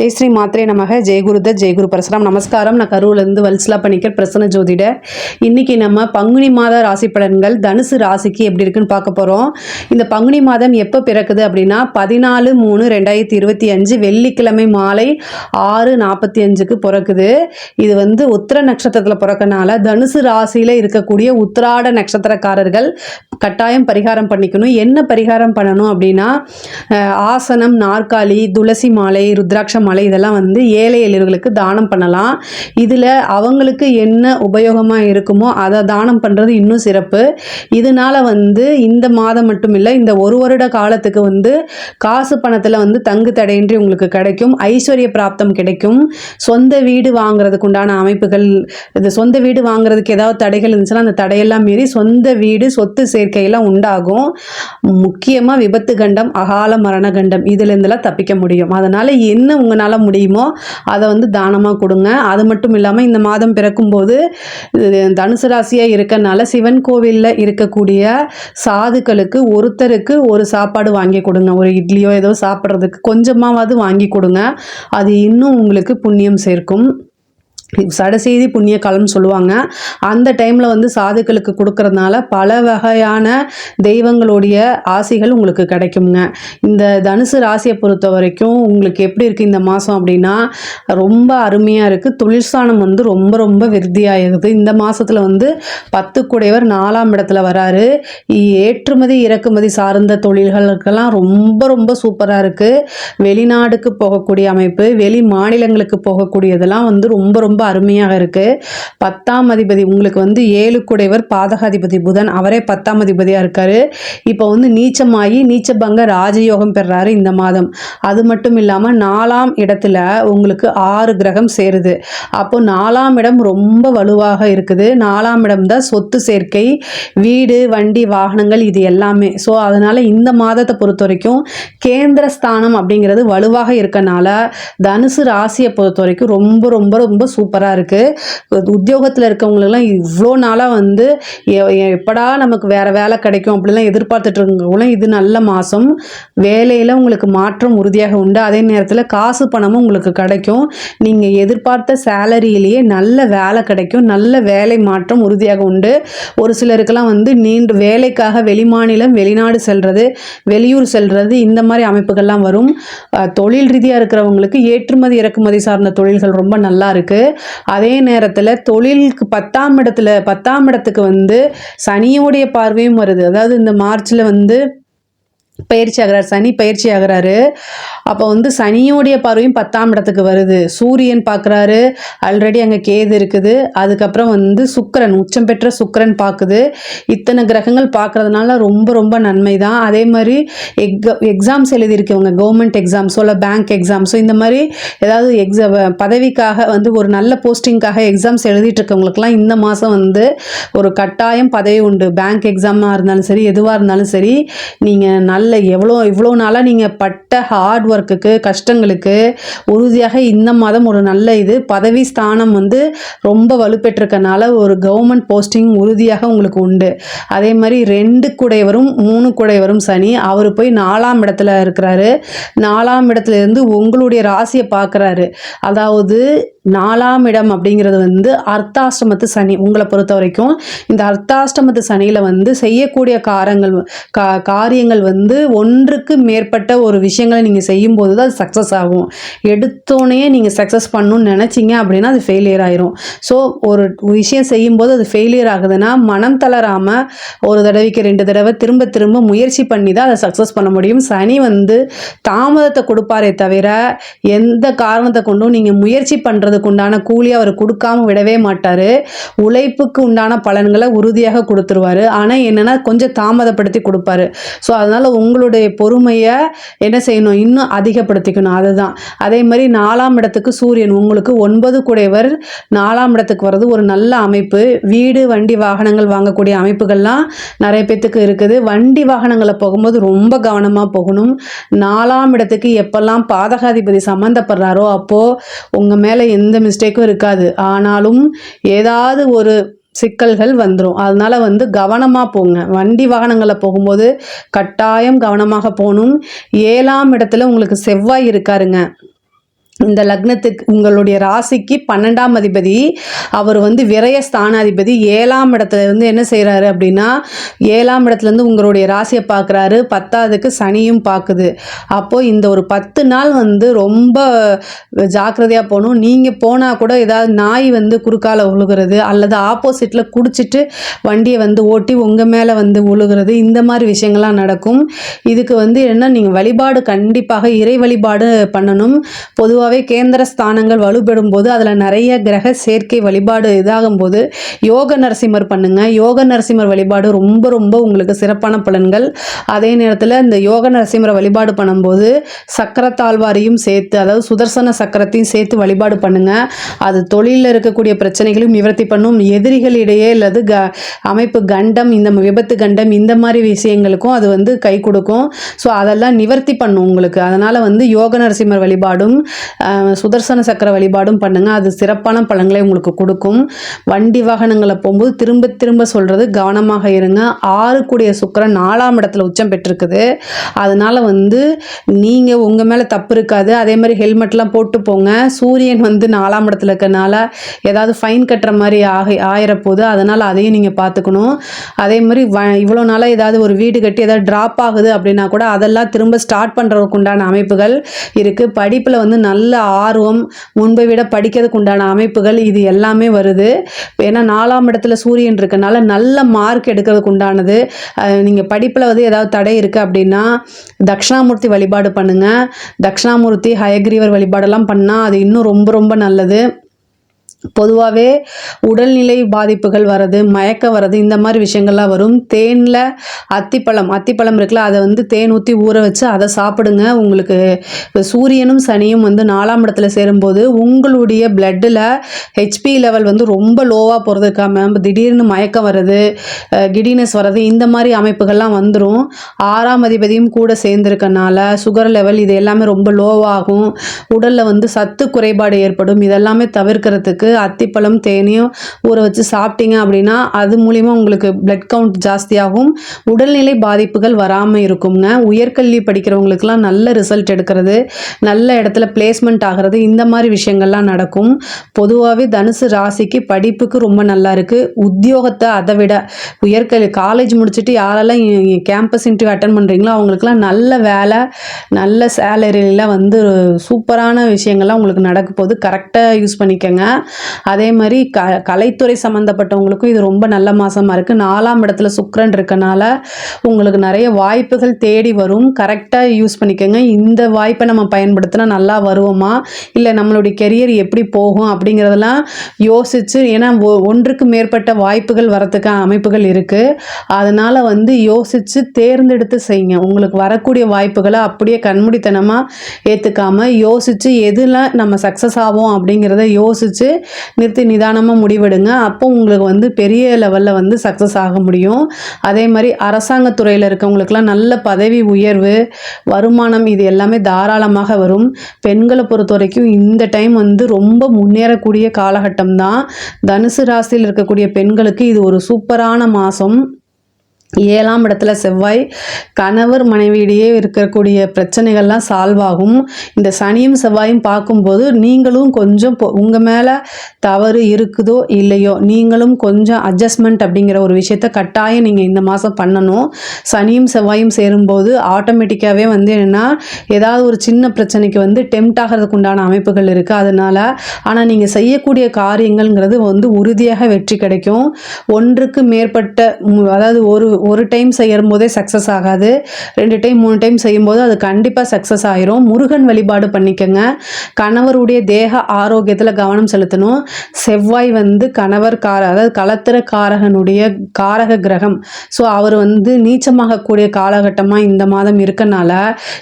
ஜெய் ஸ்ரீ மாத்ரே நமக ஜெயகுருத ஜெயகுரு பரசுராம். நமஸ்காரம். நான் கரூர்லேருந்து வல்சலா பண்ணிக்கர் பிரசன்ன ஜோதிடர். இன்னைக்கு நம்ம பங்குனி மாத ராசி பலன்கள் தனுசு ராசிக்கு எப்படி இருக்குன்னு பார்க்க போகிறோம் இந்த பங்குனி மாதம் எப்போ பிறக்குது அப்படின்னா பதினாலு மூணு ரெண்டாயிரத்தி இருபத்தி அஞ்சு வெள்ளிக்கிழமை மாலை ஆறு நாற்பத்தி அஞ்சுக்கு பிறக்குது. இது வந்து உத்திர நட்சத்திரத்தில் பிறக்கனால தனுசு ராசியில் இருக்கக்கூடிய உத்திராட நட்சத்திரக்காரர்கள் கட்டாயம் பரிகாரம் பண்ணிக்கணும். என்ன பரிகாரம் பண்ணணும் அப்படின்னா ஆசனம் நாற்காலி துளசி மாலை ருத்ராட்ச மலை இதெல்லாம் வந்து ஏழை எளியவர்களுக்கு தானம் பண்ணலாம். இதில் அவங்களுக்கு என்ன உபயோகமாக இருக்குமோ அதை தானம் பண்ணுறது இன்னும் சிறப்பு. இதனால் வந்து இந்த மாதம் மட்டும் இல்லை இந்த ஒரு வருட காலத்துக்கு வந்து காசு பணத்தில் வந்து தங்கு தடையின்றி உங்களுக்கு கிடைக்கும் ஐஸ்வர்ய பிராப்தம் கிடைக்கும். சொந்த வீடு வாங்குறதுக்கு உண்டான அமைப்புகள் இது சொந்த வீடு வாங்குறதுக்கு ஏதாவது தடைகள் இருந்துச்சுன்னா அந்த தடையெல்லாம் மீறி சொந்த வீடு சொத்து சேர்க்கையெல்லாம் உண்டாகும். முக்கியமாக விபத்து கண்டம் அகால மரண கண்டம் இதுலேருந்துலாம் தப்பிக்க முடியும். அதனால் என்ன உங்கள் உங்களால் முடியுமோ அதை வந்து தானமாக கொடுங்க. அது மட்டும் இல்லாமல் இந்த மாதம் பிறக்கும்போது தனுசு ராசியாக இருக்கறனால சிவன் கோவிலில் இருக்கக்கூடிய சாதுக்களுக்கு ஒருத்தருக்கு ஒரு சாப்பாடு வாங்கி கொடுங்க. ஒரு இட்லியோ ஏதோ சாப்பிட்றதுக்கு கொஞ்சமாவது வாங்கி கொடுங்க. அது இன்னும் உங்களுக்கு புண்ணியம் சேர்க்கும். சடசெய்தி புண்ணிய காலம்னு சொல்லுவாங்க. அந்த டைமில் வந்து சாதுக்களுக்கு கொடுக்கறதுனால பல வகையான தெய்வங்களுடைய ஆசைகள் உங்களுக்கு கிடைக்குங்க. இந்த தனுசு ராசியை பொறுத்த வரைக்கும் உங்களுக்கு எப்படி இருக்குது இந்த மாதம் அப்படின்னா ரொம்ப அருமையாக இருக்குது தொழிற்சானம் வந்து ரொம்ப ரொம்ப விருத்தியாகிருது இந்த மாதத்தில் வந்து பத்து குடையவர் நாலாம் இடத்துல வராரு. ஏற்றுமதி இறக்குமதி சார்ந்த தொழில்களுக்கெல்லாம் ரொம்ப ரொம்ப சூப்பராக இருக்குது வெளிநாடுக்கு போகக்கூடிய அமைப்பு வெளி மாநிலங்களுக்கு போகக்கூடியதெல்லாம் வந்து ரொம்ப ரொம்ப ரொம்ப அருமையாக இருக்குது பத்தாம் அதிபதி உங்களுக்கு வந்து ஏழு குடைவர் பாதகாதிபதி புதன். அவரே பத்தாம் அதிபதியாக இருக்காரு. இப்போ வந்து நீச்சமாகி நீச்சபங்க ராஜயோகம் பெறாரு இந்த மாதம். அது மட்டும் இல்லாமல் நாலாம் இடத்துல உங்களுக்கு ஆறு கிரகம் சேருது. அப்போ நாலாம் இடம் ரொம்ப வலுவாக இருக்குது. நாலாம் இடம் தான் சொத்து சேர்க்கை வீடு வண்டி வாகனங்கள் இது எல்லாமே. ஸோ அதனால் இந்த மாதத்தை பொறுத்த வரைக்கும் கேந்திர ஸ்தானம் அப்படிங்கிறது வலுவாக இருக்கனால தனுசு ராசியை பொறுத்த வரைக்கும் ரொம்ப ரொம்ப ரொம்ப சூப்பராக இருக்குது உத்தியோகத்தில் இருக்கவங்களுக்கெல்லாம் இவ்வளோ நாளாக வந்து எ- எப்படா நமக்கு வேறு வேலை கிடைக்கும் அப்படிலாம் எதிர்பார்த்துட்டு இருக்கவங்களும் இது நல்ல மாதம் வேலையில் உங்களுக்கு மாற்றம் உறுதியாக உண்டு. அதே நேரத்தில் காசு பணமும் உங்களுக்கு கிடைக்கும். நீங்கள் எதிர்பார்த்த சேலரியிலேயே நல்ல வேலை கிடைக்கும். நல்ல வேலை மாற்றம் உறுதியாக உண்டு. ஒரு சிலருக்கெல்லாம் வந்து நீண்ட வேலைக்காக வெளிமாநிலம் வெளிநாடு செல்வது வெளியூர் செல்வது இந்த மாதிரி அமைப்புகள்லாம் வரும். தொழில் ரீதியாக இருக்கிறவங்களுக்கு ஏற்றுமதி இறக்குமதி சார்ந்த தொழில்கள் ரொம்ப நல்லா இருக்குது அதே நேரத்தில் தொழிலுக்கு பத்தாம் இடத்துல பத்தாம் இடத்துக்கு வந்து சனியோடைய பார்வையும் வருது. அதாவது இந்த மார்ச்சில் வந்து பயிற்சி ஆகிறார் சனி பயிற்சி ஆகிறாரு. அப்போ வந்து சனியோடைய பார்வையும் பத்தாம் இடத்துக்கு வருது. சூரியன் பார்க்குறாரு. ஆல்ரெடி அங்கே கேது இருக்குது. அதுக்கப்புறம் வந்து சுக்கரன் உச்சம் பெற்ற சுக்கரன் பார்க்குது. இத்தனை கிரகங்கள் பார்க்கறதுனால ரொம்ப ரொம்ப நன்மை தான் அதே மாதிரி எக் எக்ஸாம்ஸ் எழுதியிருக்கவங்க கவர்மெண்ட் எக்ஸாம்ஸோ இல்லை பேங்க் எக்ஸாம்ஸோ இந்த மாதிரி ஏதாவது எக்ஸா பதவிக்காக வந்து ஒரு நல்ல போஸ்டிங்காக எக்ஸாம்ஸ் எழுதிட்டு இருக்கவங்களுக்குலாம் இந்த மாதம் வந்து ஒரு கட்டாயம் பதவி உண்டு. பேங்க் எக்ஸாமாக இருந்தாலும் சரி எதுவாக இருந்தாலும் சரி நீங்கள் நல்ல எவ்வளோ இவ்வளோ நாளாக நீங்கள் பட்ட ஹார்ட் ஒர்க்குக்கு கஷ்டங்களுக்கு உறுதியாக இந்த மாதம் ஒரு நல்ல இது. பதவி ஸ்தானம் வந்து ரொம்ப வலுப்பெற்றிருக்கனால ஒரு கவர்மெண்ட் போஸ்டிங் உறுதியாக உங்களுக்கு உண்டு. அதே மாதிரி ரெண்டு குடையவரும் மூணு குடையவரும் சனி அவர் போய் நாலாம் இடத்துல இருக்கிறாரு. நாலாம் இடத்துல இருந்து உங்களுடைய ராசியை பார்க்குறாரு. அதாவது நாலாம் இடம் அப்படிங்கிறது வந்து அர்த்தாஷ்டமத்து சனி உங்களை பொறுத்த வரைக்கும் இந்த அர்த்தாஷ்டமத்து சனியில் வந்து செய்யக்கூடிய காரங்கள் கா காரியங்கள் வந்து ஒன்றுக்கு மேற்பட்ட ஒரு விஷயங்களை நீங்கள் செய்யும்போது தான் அது சக்ஸஸ் ஆகும். எடுத்தோடனே நீங்கள் சக்ஸஸ் பண்ணணும்னு நினச்சிங்க அப்படின்னா அது ஃபெயிலியர் ஆயிரும். ஸோ ஒரு விஷயம் செய்யும்போது அது ஃபெயிலியர் ஆகுதுன்னா மனம் தளராமல் ஒரு தடவைக்கு ரெண்டு தடவை திரும்ப திரும்ப முயற்சி பண்ணி தான் அதை சக்ஸஸ் பண்ண முடியும். சனி வந்து தாமதத்தை கொடுப்பாரே தவிர எந்த காரணத்தை கொண்டும் நீங்கள் முயற்சி வர்றதுக்கு உண்டான கூலி அவர் கொடுக்காம விடவே மாட்டார். உழைப்புக்கு உண்டான பலன்களை உறுதியாக கொடுத்துருவாரு. ஆனால் என்னென்னா கொஞ்சம் தாமதப்படுத்தி கொடுப்பாரு. ஸோ அதனால் உங்களுடைய பொறுமையை என்ன செய்யணும்? இன்னும் அதிகப்படுத்திக்கணும். அதுதான். அதே மாதிரி நாலாம் இடத்துக்கு சூரியன் உங்களுக்கு ஒன்பது குடைவர் நாலாம் இடத்துக்கு வர்றது ஒரு நல்ல அமைப்பு. வீடு வண்டி வாகனங்கள் வாங்கக்கூடிய அமைப்புகள்லாம் நிறைய பேத்துக்கு இருக்குது. வண்டி வாகனங்களை போகும்போது ரொம்ப கவனமாக போகணும். நாலாம் இடத்துக்கு எப்பெல்லாம் பாதகாதிபதி சம்மந்தப்படுறாரோ அப்போது உங்கள் மேலே எந்த மிஸ்டேக்கும் இருக்காது. ஆனாலும் ஏதாவது ஒரு சிக்கல்கள் வந்துடும் அதனால வந்து கவனமாக போங்க. வண்டி வாகனங்களில் போகும்போது கட்டாயம் கவனமாக போகணும். ஏழாம் இடத்துல உங்களுக்கு செவ்வாய் இருக்காருங்க. இந்த லக்னத்துக்கு உங்களுடைய ராசிக்கு பன்னெண்டாம் அதிபதி அவர் வந்து விரய ஸ்தானாதிபதி. ஏழாம் இடத்துல இருந்து என்ன செய்கிறாரு அப்படின்னா ஏழாம் இடத்துல இருந்து உங்களுடைய ராசியை பார்க்குறாரு. பத்தாவதுக்கு சனியும் பார்க்குது. அப்போது இந்த ஒரு பத்து நாள் வந்து ரொம்ப ஜாக்கிரதையாக போகணும். நீங்கள் போனால் கூட ஏதாவது நாய் வந்து குறுக்கால உழுகிறது அல்லது ஆப்போசிட்டில் குடிச்சிட்டு வண்டியை வந்து ஓட்டி உங்கள் மேலே வந்து உழுகிறது இந்த மாதிரி விஷயங்கள்லாம் நடக்கும். இதுக்கு வந்து என்ன நீங்கள் வழிபாடு கண்டிப்பாக இறை வழிபாடு பண்ணணும். பொதுவாக பொதுவாகவே கேந்திர ஸ்தானங்கள் வலுப்பெறும் போது அதில் நிறைய கிரக சேர்க்கை வழிபாடு இதாகும் போது யோக நரசிம்மர் பண்ணுங்க. யோக நரசிம்மர் வழிபாடு ரொம்ப ரொம்ப உங்களுக்கு சிறப்பான பலன்கள். அதே நேரத்தில் இந்த யோக நரசிம்மரை வழிபாடு பண்ணும்போது சக்கரத்தாழ்வாரையும் சேர்த்து அதாவது சுதர்சன சக்கரத்தையும் சேர்த்து வழிபாடு பண்ணுங்க. அது தொழிலில் இருக்கக்கூடிய பிரச்சனைகளையும் நிவர்த்தி பண்ணும். எதிரிகளிடையே அல்லது க அமைப்பு கண்டம் இந்த விபத்து கண்டம் இந்த மாதிரி விஷயங்களுக்கும் அது வந்து கை கொடுக்கும். ஸோ அதெல்லாம் நிவர்த்தி பண்ணும் உங்களுக்கு. அதனால் வந்து யோக நரசிம்மர் வழிபாடும் சுதர்சன சக்கர வழிபாடும் பண்ணுங்க. அது சிறப்பான பலன்களை உங்களுக்கு கொடுக்கும். வண்டி வாகனங்களை போகும்போது திரும்ப திரும்ப சொல்கிறது கவனமாக இருங்க. ஆறு கூடிய சுக்கரன் நாலாம் இடத்துல உச்சம் பெற்றிருக்குது. அதனால் வந்து நீங்கள் உங்கள் மேலே தப்பு இருக்காது. அதே மாதிரி ஹெல்மெட்லாம் போட்டு போங்க. சூரியன் வந்து நாலாம் இடத்துல இருக்கறனால ஏதாவது ஃபைன் கட்டுற மாதிரி ஆகி ஆயிரப்போகுது. அதனால் அதையும் நீங்கள் பார்த்துக்கணும். அதே மாதிரி வ இவ்வளோ நாளாக ஏதாவது ஒரு வீடு கட்டி ஏதாவது ட்ராப் ஆகுது அப்படின்னா கூட அதெல்லாம் திரும்ப ஸ்டார்ட் பண்ணுறதுக்கு உண்டான அமைப்புகள் இருக்குது படிப்பில் வந்து நல்ல நல்ல ஆர்வம் முன்பை விட படிக்கிறதுக்கு உண்டான அமைப்புகள் இது எல்லாமே வருது. ஏன்னா நாலாம் இடத்துல சூரியன் இருக்கனால நல்ல மார்க் எடுக்கிறதுக்கு உண்டானது. நீங்கள் படிப்பில் வந்து ஏதாவது தடை இருக்குது அப்படின்னா தட்சிணாமூர்த்தி வழிபாடு பண்ணுங்கள் தட்சிணாமூர்த்தி ஹயக்ரீவர் வழிபாடெல்லாம் பண்ணால் அது இன்னும் ரொம்ப ரொம்ப நல்லது. பொதுவாகவே உடல்நிலை பாதிப்புகள் வர்றது மயக்கம் வர்றது இந்த மாதிரி விஷயங்கள்லாம் வரும். தேனில் அத்திப்பழம் அத்திப்பழம் இருக்குல்ல அதை வந்து தேன் ஊற்றி ஊற வச்சு அதை சாப்பிடுங்க. உங்களுக்கு இப்போ சூரியனும் சனியும் வந்து நாலாம் இடத்துல சேரும்போது உங்களுடைய பிளட்டில் ஹெச்பி லெவல் வந்து ரொம்ப லோவாக போகிறதுக்காம திடீர்னு மயக்கம் வர்றது கிடினஸ் வர்றது இந்த மாதிரி அமைப்புகள்லாம் வந்துடும் ஆறாம் அதிபதியும் கூட சேர்ந்துருக்கனால சுகர் லெவல் இது எல்லாமே ரொம்ப லோவாகும் உடலில் வந்து சத்து குறைபாடு ஏற்படும். இதெல்லாமே தவிர்க்கிறதுக்கு அத்திப்பழம் தேனையும் ஊற வச்சு சாப்பிட்டீங்க அப்படின்னா அது மூலிமா உங்களுக்கு பிளட் கவுண்ட் ஜாஸ்தியாகும். உடல்நிலை பாதிப்புகள் வராமல் இருக்குங்க. உயர்கல்வி படிக்கிறவங்களுக்குலாம் நல்ல ரிசல்ட் எடுக்கிறது. நல்ல இடத்துல பிளேஸ்மெண்ட் ஆகிறது. இந்த மாதிரி விஷயங்கள்லாம் நடக்கும். பொதுவாகவே தனுசு ராசிக்கு படிப்புக்கு ரொம்ப நல்லா இருக்குது உத்தியோகத்தை அதை விட உயர்கல்வி காலேஜ் முடிச்சுட்டு யாரெல்லாம் கேம்பஸ் இன்டர்வியூ அட்டன் பண்ணுறீங்களோ அவங்களுக்குலாம் நல்ல வேலை நல்ல சேலரியில் வந்து சூப்பரான விஷயங்கள்லாம் உங்களுக்கு நடக்க போகுது. கரெக்டாக யூஸ் பண்ணிக்கோங்க. அதே மாதிரி க கலைத்துறை சம்மந்தப்பட்டவங்களுக்கும் இது ரொம்ப நல்ல மாதமாக இருக்குது நாலாம் இடத்துல சுக்கரன் இருக்கனால உங்களுக்கு நிறைய வாய்ப்புகள் தேடி வரும். கரெக்டாக யூஸ் பண்ணிக்கோங்க. இந்த வாய்ப்பை நம்ம பயன்படுத்தினா நல்லா வருவோமா? இல்லை நம்மளுடைய கெரியர் எப்படி போகும் அப்படிங்கிறதெல்லாம் யோசித்து ஏன்னா ஒ- ஒன்றுக்கு மேற்பட்ட வாய்ப்புகள் வரத்துக்கு அமைப்புகள் இருக்குது அதனால் வந்து யோசித்து தேர்ந்தெடுத்து செய்யுங்க. உங்களுக்கு வரக்கூடிய வாய்ப்புகளை அப்படியே கண்மூடித்தனமாக ஏற்றுக்காமல் யோசித்து எதில் நம்ம சக்ஸஸ் ஆகும் அப்படிங்கிறத யோசித்து நிறுத்தி நிதானமாக முடிவெடுங்க. அப்போ உங்களுக்கு வந்து பெரிய லெவலில் வந்து சக்ஸஸ் ஆக முடியும். அதே மாதிரி அரசாங்கத்துறையில் இருக்கவங்களுக்குலாம் நல்ல பதவி உயர்வு வருமானம் இது எல்லாமே தாராளமாக வரும். பெண்களை பொறுத்த வரைக்கும் இந்த டைம் வந்து ரொம்ப முன்னேறக்கூடிய காலகட்டம் தான். தனுசு ராசியில் இருக்கக்கூடிய பெண்களுக்கு இது ஒரு சூப்பரான மாதம் ஏழாம் இடத்துல செவ்வாய் கணவர் மனைவியிடையே இருக்கக்கூடிய பிரச்சனைகள்லாம் சால்வ் ஆகும். இந்த சனியும் செவ்வாயும் பார்க்கும்போது நீங்களும் கொஞ்சம் உங்கள் மேலே தவறு இருக்குதோ இல்லையோ நீங்களும் கொஞ்சம் அட்ஜஸ்ட்மெண்ட் அப்படிங்கிற ஒரு விஷயத்த கட்டாயம் நீங்கள் இந்த மாதம் பண்ணணும். சனியும் செவ்வாயும் சேரும்போது ஆட்டோமேட்டிக்காகவே வந்து என்னென்னா ஏதாவது ஒரு சின்ன பிரச்சனைக்கு வந்து டெம்ட் ஆகிறதுக்கு உண்டான அமைப்புகள் இருக்குது அதனால் ஆனால் நீங்கள் செய்யக்கூடிய காரியங்கள்ங்கிறது வந்து உறுதியாக வெற்றி கிடைக்கும். ஒன்றுக்கு மேற்பட்ட அதாவது ஒரு ஒரு டைம் செய்யும் போதே சக்ஸஸ் ஆகாது. ரெண்டு டைம் மூணு டைம் செய்யும்போது அது கண்டிப்பாக சக்ஸஸ் ஆயிரும். முருகன் வழிபாடு பண்ணிக்கோங்க. கணவருடைய தேக ஆரோக்கியத்தில் கவனம் செலுத்தணும். செவ்வாய் வந்து கணவர் கார அதாவது களத்திர காரகனுடைய காரக கிரகம். ஸோ அவர் வந்து நீச்சமாகக்கூடிய காலகட்டமாக இந்த மாதம் இருக்கனால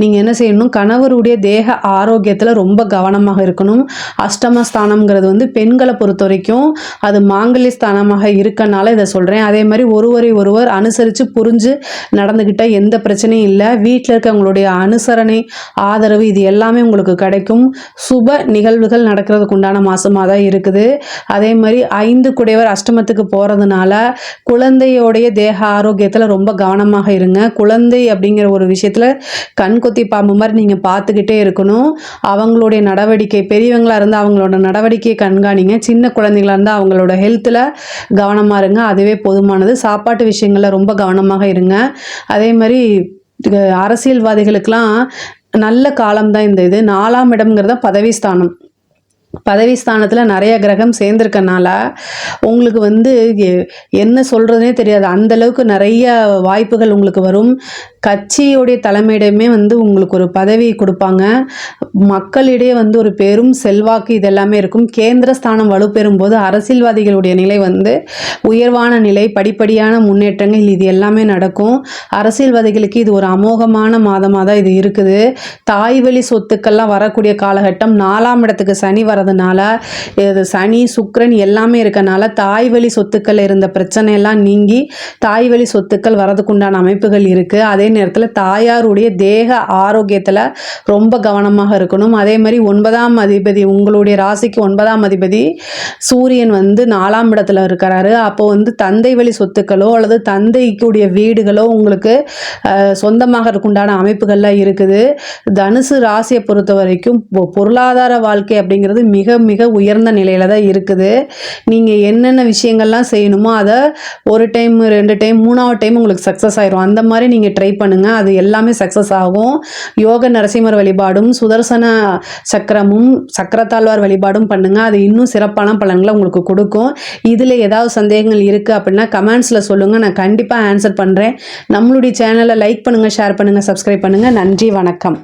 நீங்கள் என்ன செய்யணும்? கணவருடைய தேக ஆரோக்கியத்தில் ரொம்ப கவனமாக இருக்கணும். அஷ்டம ஸ்தானம்ங்கிறது வந்து பெண்களை பொறுத்த வரைக்கும் அது மாங்கல்ய ஸ்தானமாக இருக்கனால இதை சொல்கிறேன் அதே மாதிரி ஒருவரை ஒருவர் அனுசரி அனுசரித்து புரிஞ்சு நடந்துக்கிட்டால் எந்த பிரச்சனையும் இல்லை. வீட்டில் இருக்கவங்களுடைய அனுசரணை ஆதரவு இது எல்லாமே உங்களுக்கு கிடைக்கும். சுப நிகழ்வுகள் நடக்கிறதுக்கு உண்டான மாதமாக தான் இருக்குது. அதே மாதிரி ஐந்து குடைவர் அஷ்டமத்துக்கு போகிறதுனால குழந்தையோடைய தேக ஆரோக்கியத்தில் ரொம்ப கவனமாக இருங்க. குழந்தை அப்படிங்கிற ஒரு விஷயத்தில் கண்கொத்தி பாம்பு மாதிரி நீங்கள் பார்த்துக்கிட்டே இருக்கணும். அவங்களுடைய நடவடிக்கை பெரியவங்களாக இருந்தால் அவங்களோட நடவடிக்கையை கண்காணிங்க. சின்ன குழந்தைங்களா இருந்தால் அவங்களோட ஹெல்த்தில் கவனமாக இருங்க. அதுவே போதுமானது. சாப்பாட்டு விஷயங்களில் ரொம்ப கவனமாக இருங்க. அதே மாதிரி அரசியல்வாதிகளுக்கெல்லாம் நல்ல காலம்தான் இந்த இது. நாலாம் இடம்ங்கிறத பதவி ஸ்தானம். பதவி ஸ்தானத்தில் நிறைய கிரகம் சேர்ந்துருக்கனால உங்களுக்கு வந்து என்ன சொல்கிறதுனே தெரியாது. அந்தளவுக்கு நிறைய வாய்ப்புகள் உங்களுக்கு வரும். கட்சியுடைய தலைமையிடமே வந்து உங்களுக்கு ஒரு பதவி கொடுப்பாங்க. மக்களிடையே வந்து ஒரு பெரும் செல்வாக்கு இதெல்லாமே இருக்கும். கேந்திர ஸ்தானம் வலுப்பெறும் போது அரசியல்வாதிகளுடைய நிலை வந்து உயர்வான நிலை படிப்படியான முன்னேற்றங்கள் இது எல்லாமே நடக்கும். அரசியல்வாதிகளுக்கு இது ஒரு அமோகமான மாதமாக தான் இது இருக்குது. தாய் வழி சொத்துக்கள்லாம் வரக்கூடிய காலகட்டம் நாலாம் இடத்துக்கு சனி வரதுனால இது சனி சுக்ரன் எல்லாமே இருக்கனால தாய் வழி சொத்துக்கள் இருந்த பிரச்சனை எல்லாம் நீங்கி தாய் வழி சொத்துக்கள் வரதுக்குண்டான அமைப்புகள் இருக்குது அதே நேரத்தில் தாயாருடைய தேக ஆரோக்கியத்தில் ரொம்ப கவனமாக இருக்கணும். அதே மாதிரி ஒன்பதாம் அதிபதி உங்களுடைய ராசிக்கு ஒன்பதாம் அதிபதி சூரியன் வந்து நாலாம் இடத்துல இருக்கிறாரு. அப்போ வந்து தந்தை வழி சொத்துக்களோ அல்லது தந்தைக்குடைய வீடுகளோ உங்களுக்கு சொந்தமாக இருக்குண்டான அமைப்புகள்லாம் இருக்குது. தனுசு ராசியை பொறுத்த வரைக்கும் பொ- பொருளாதார வாழ்க்கை அப்படிங்கிறது மிக மிக உயர்ந்த நிலையில தான் இருக்குது. நீங்கள் என்னென்ன விஷயங்கள்லாம் செய்யணுமோ அதை ஒரு டைம் ரெண்டு டைம் மூணாவது டைம் உங்களுக்கு சக்ஸஸ் ஆயிரும். அந்த மாதிரி நீங்கள் ட்ரை பண்ணுங்கள் அது எல்லாமே சக்ஸஸ் ஆகும். யோக நரசிம்மர் வழிபாடும் சுதர்சன சக்கரமும் சக்கரத்தாழ்வார் வழிபாடும் பண்ணுங்கள் அது இன்னும் சிறப்பான பலன்களை உங்களுக்கு கொடுக்கும். இதில் ஏதாவது சந்தேகங்கள் இருக்குது அப்படின்னா கமெண்ட்ஸில் சொல்லுங்கள் நான் கண்டிப்பாக ஆன்சர் பண்ணுறேன் நம்மளுடைய சேனலை லைக் பண்ணுங்கள் ஷேர் பண்ணுங்கள் சப்ஸ்கிரைப் பண்ணுங்கள் நன்றி வணக்கம்.